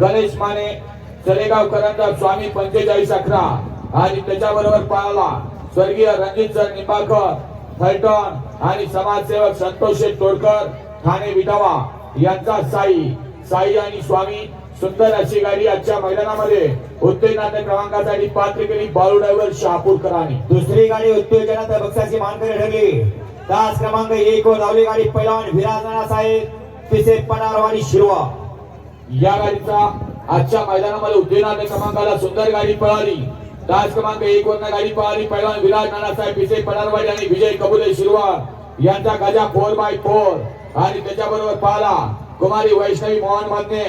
गणेश माने चलेगावकरांचा स्वामी पंचेचाळीस अकरा. आणि त्याच्याबरोबर पाळला. स्वर्गीय रणजित सर निंबाळकर फलटण आणि समाजसेवक संतोष तोडकर ठाणे विटावा. यांचा साई साई आणि स्वामी सुंदर अशी गाडी आजच्या मैदानामध्ये उत्तेजनाच्या क्रमांकासाठी पात्र केली बालू ड्रायव्हर शहापूरकरांनी. दुसरी गाडी उत्तेजनाच्या बक्षाची मानकरी ठरली. तास क्रमांक एक वर धावली गाडी पैलवान विराज साहेब पिसे पडारवाडी शिरवा. या गाडीचा आजच्या मैदानामध्ये उद्योनाच्या क्रमांकाला सुंदर गाडी पळाली. तास क्रमांक एक वरनं गाडी पळाली. पहिला विराज नानासाहेब विजय पडारवाडी आणि विजय कबुले शिरवार यांचा गजा फोर बाय फोर आणि त्याच्याबरोबर पाला कुमारी Vaishnavi Mohan Madhane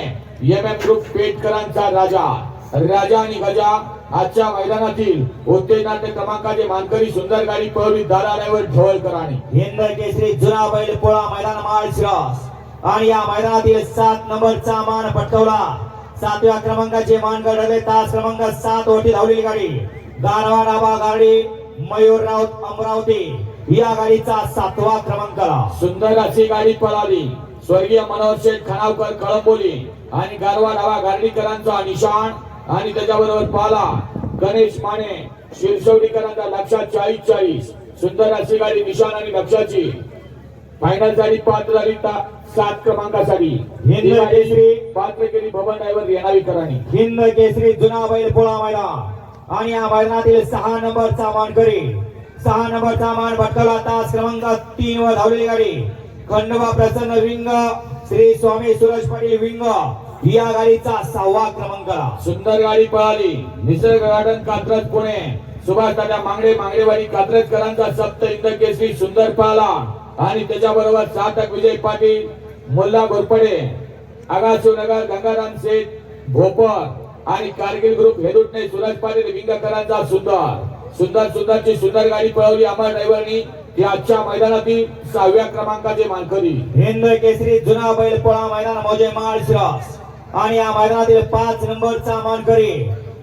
M M group पेटकरांचा राजा. राजा आणि गजा आजच्या मैदानातील उत्तेजनाच्या क्रमांकाचे मानकरी सुंदर गाडी पळवली. दारावर ढवळकरांनी. हिंद केसरी जुना बैल पोळा मैदान माळ शिरास आणि या मैदानातील सात नंबरचा मान पटकवला. सातव्या क्रमांकाचे मान घडले तास क्रमांक सात ओटी धावलेली गाडी. गारवा डाबा गाडी मयूर राऊत अमरावती. या गाडीचा सातवा क्रमांक. सुंदर अशी गाडी पळाली. स्वर्गीय मनोहर शेठ खणावकर कळंबोली आणि गारवा डावा गार्डीकरांचा निशाण आणि त्याच्याबरोबर पाला. गणेश माने शिरसवडीकरांचा लक्षात चाळीस चाळीस. सुंदर अशी गाडी निशाण आणि लक्षाची. फायनल झाली पाच झाली सात क्रमांकासाठी. हिंद केसरी. पात्र केली भवन ड्रायव्हर येणावीकरांनी हिंद केसरी जुना बैल पोळा मैदान आणि या मैदानातील सहा नंबरचा मानकरी सहा नंबरचा मान भटकवला तास क्रमांक तीन वर धावलेली गाडी. खंडोबा प्रसन्न विंग श्री स्वामी सुरेश पाटील विंग. या गाडीचा सहावा क्रमांक. सुंदर गाडी पळाली. निसर्ग गार्डन कात्रज पुणे. सुभाष दादा मांगडे मांगडेवाडी कात्रजकरांचा सप्त इंद केसरी सुंदर पाला आणि त्याच्याबरोबर सातक विजय पाटील मोल्ला घोरपडे आगाशिवनगर गंगाराम शेठ भोपर आणि कारगिल ग्रुप हेदुटणे सुरज पाटील विंगकरांचा सुंदर. सुंदर सुंदरची सुंदर गाडी पळवली अमर ड्रायव्हरनी. ती आजच्या मैदानातील सहाव्या क्रमांकाचे मानकरी. हिंद केसरी जुना बैलपोळा मैदान मोजे माळ शिरास आणि या मैदानातील पाच नंबरचा मानकरी.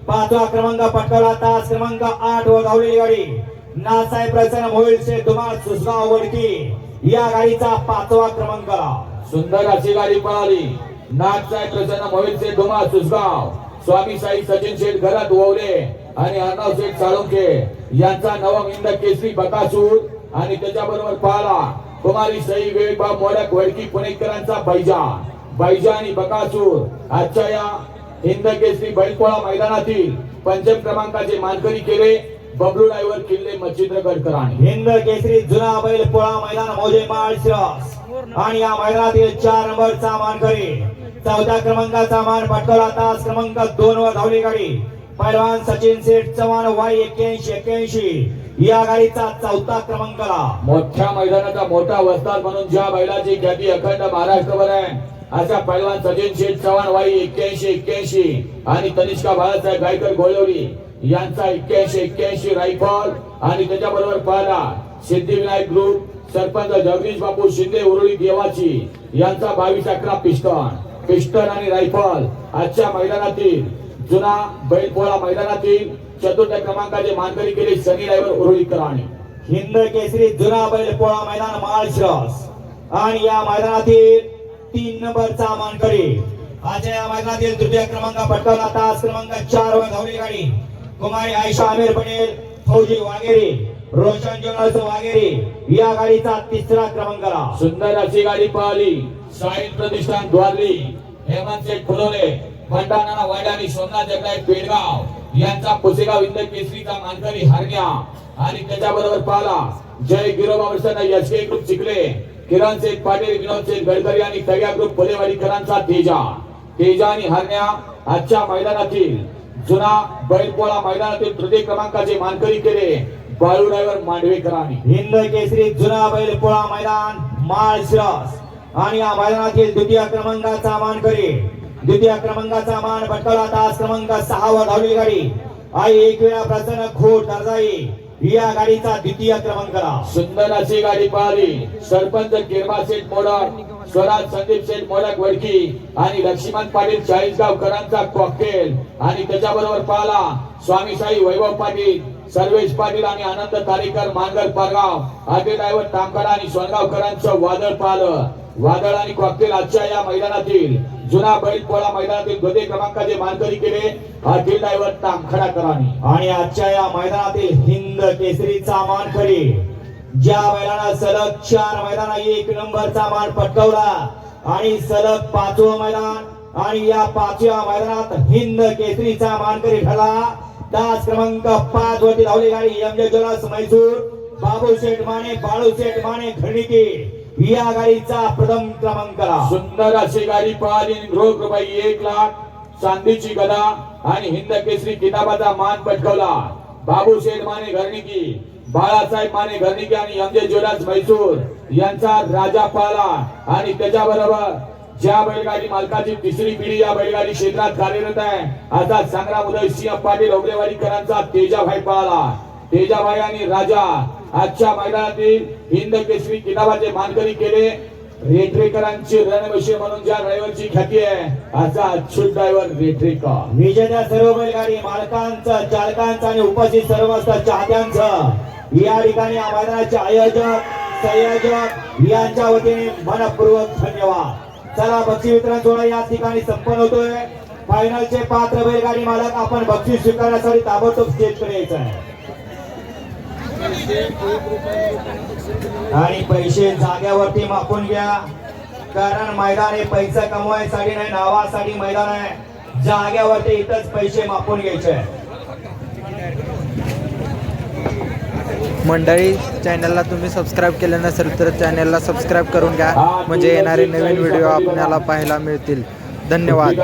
पाचवा क्रमांक पटकावला तास क्रमांक आठ वर धावलेली गाडी. नासाहेब प्रसन्न मोहिलचे धुमाळ सुसगाव वडकी. या गाडीचा पाचवा क्रमांक. सुंदर अशी गाडी पळाली. नाथसाहेब प्रसन्न मोहितचे धुमा सुसगाव. स्वामी साई सचिन शेठ घरात ओवले आणि अर्णव शेठ साळुंके यांचा नवम इंद केसरी बकासूर आणि त्याच्याबरोबर पाहला कुमारी सई वेळबा मोडक वडकी पुणेकरांचा बैजा. बैजा आणि बकासूर. आजच्या या हिंद केसरी बैलपोळा मैदानातील पंचम क्रमांकाचे मानकरी केले. बबलू ड्रायव्हर किल्ले मच्छिंद्रगडकरांनी. हिंद केसरी जुना बैल पोळा मैदान मौजे माळ शिरास आणि या मैदानातील चार नंबरचा मानकरी चौथ्या क्रमांकाचा मान पटकवला. तास क्रमांक दोन वर धावली गाडी. पैलवान सचिन सेठ चव्हाण वाय एक्क्याऐंशी एक्क्याऐंशी. या गाडीचा चौथा क्रमांक. मोठ्या मैदानाचा मोठा वस्ताद म्हणून ज्या बैलाची ख्याती अखंड महाराष्ट्रभर आहे असा पैलवान सचिन शेठ चव्हाण वाई एक्क्याऐंशी एक्क्याऐंशी. आणि तनिष्का बाळासाहेब गायकर गोळवली. यांचा एक्क्याऐंशी एक्क्याऐंशी रायफल. आणि त्याच्याबरोबर पाहला सिद्धिविनायक ग्रुप सरपंच जगदीश बापू शिंदे उरुळी देवाची. यांचा बावीस अकरा पिस्टन. पिस्टन आणि रायफल. आजच्या मैदानातील जुना बैलपोळा मैदानातील चतुर्थ क्रमांकाचे मानकरी केले सनी ड्रायव्हर उरुळीकरांनी हिंद केसरी जुना बैलपोळा मैदान महाराष्ट्र आणि या मैदानातील तीन नंबरचा मानकरी आजच्या या मैदानातील तृतीय क्रमांक पटकावला. तास क्रमांक चार वर धावली गाडी. कुमारी आयशा आमिर पटेल फौजी वागेरे रोशन जोनाल्स वागेरे या गाडीचा तिसरा क्रमांक सुंदर अशी गाडी पळाली साईन प्रतिष्ठान द्वारली. हेमंत शेठ फुलोरे भंडारा वाडा आणि सोमनाथ जगदाय पेडगाव. यांचा पुसेगाव इंद केसरीचा मानकरी हरण्या. आणि त्याच्याबरोबर पाहला. जय गिरोबा वर्षांना यशके ग्रुप चिखले. किरण शेठ पाटील विनोद शेठ गडकरी आणि तग्या ग्रुप फुलेवाडीकरांचा तेजा. तेजा आणि हरण्या आजच्या मैदानातील जुना बैलपोळा मैदानातील तृतीय क्रमांकाचे मानकरी केले बाळू ड्रायव्हर मांडवेकरांनी. हिंद केसरी जुना बैलपोळा मैदान माळशिरस आणि या मैदानातील द्वितीय क्रमांकाचा मानकरी द्वितीय क्रमांकाचा मान पटकवला. तास क्रमांक सहा वर धावली गाडी. आई एक वेळा प्रसन्न खोट दर्जाई. या गाडीचा द्वितीय क्रमांक सुंदर अशी गाडी पाहिली. सरपंच किरबा शेठ मोडक स्वराज संदीप शेठ मोडक वडकी आणि लक्ष्मण पाटील चाळीसगावकरांचा कॉकटेल आणि त्याच्याबरोबर पाहला स्वामी साई वैभव पाटील. सर्वेश पाटील आणि आनंद तारीकर मांगर पारगाव. आगे ड्रायव्हर तामकडा आणि सोनगावकरांचं वादळ पाहिलं. वादळ आणि कॉकटेल आजच्या या मैदानातील जुना बैलपोळा मैदानातील द्वितीय क्रमांकाचे मानकरी केले. अखिल ड्रायव्हर तामखडाकरांनी. आणि आजच्या या मैदानातील हिंद केसरीचा मानकरी ज्या बैलानं सलग चार मैदाना एक नंबरचा मान पटकवला. आणि सलग पाचवं मैदान आणि या पाचव्या मैदानात हिंद केसरीचा मानकरी ठरला. तास क्रमांक पाच वरती धावली गाडी. एमजे जे मैसूर बाबू शेठ माने बाळू शेठ माने खणिके या गाडीचा प्रथम क्रमांक सुंदर अशी गाडी पळाली रोख रुपये एक लाख चांदीची गदा आणि हिंद केसरी किताबाचा मान पटकवला. बाबू शेठ माने घरणिकी बाळासाहेब माने घरणिकी आणि एमजे ज्वेलर्स मैसूर यांचा राजा पाला. आणि त्याच्याबरोबर ज्या बैलगाडी मालकाची तिसरी पिढी या बैलगाडी क्षेत्रात कार्यरत आहे असा संग्राम उदय सिंह पाटील ओबरेवाडीकरांचा तेजाभाई पळाला. तेजाभाई आणि राजा आजच्या मैदानातील हिंद केसरी किताबाचे मानकरी केले. रेटरेकरांची रणविषय म्हणून ज्या ड्रायव्हरची ख्याती आहे असा अच्युत ड्रायव्हर रेटरेकर विजेत्या सर्व बैलगाडी मालकांचं चालकांचं आणि उपस्थित सर्व चाहत्यांचं या ठिकाणी या मैदानाचे आयोजक संयोजक यांच्या वतीने मनपूर्वक धन्यवाद. चला बक्षी वितरण सोहळा या ठिकाणी संपन्न होतोय. फायनलचे पात्र बैलगाडी मालक आपण बक्षीस स्वीकारण्यासाठी ताबडतोब स्टेजकडे यायचं आहे. आणि पैसे जाग्यावरती मापून घ्या. कारण मैदान हे पैसा कमवायसाठी नाही नावासाठी मैदान आहे. जाग्यावरती इथंच पैसे मापून घ्यायचे. आहे. मंडळी चॅनलला तुम्ही सबस्क्राईब केले नसेल तर चॅनलला सबस्क्राईब करून घ्या. म्हणजे येणारे नवीन व्हिडिओ आपल्याला पाहायला मिळतील. धन्यवाद.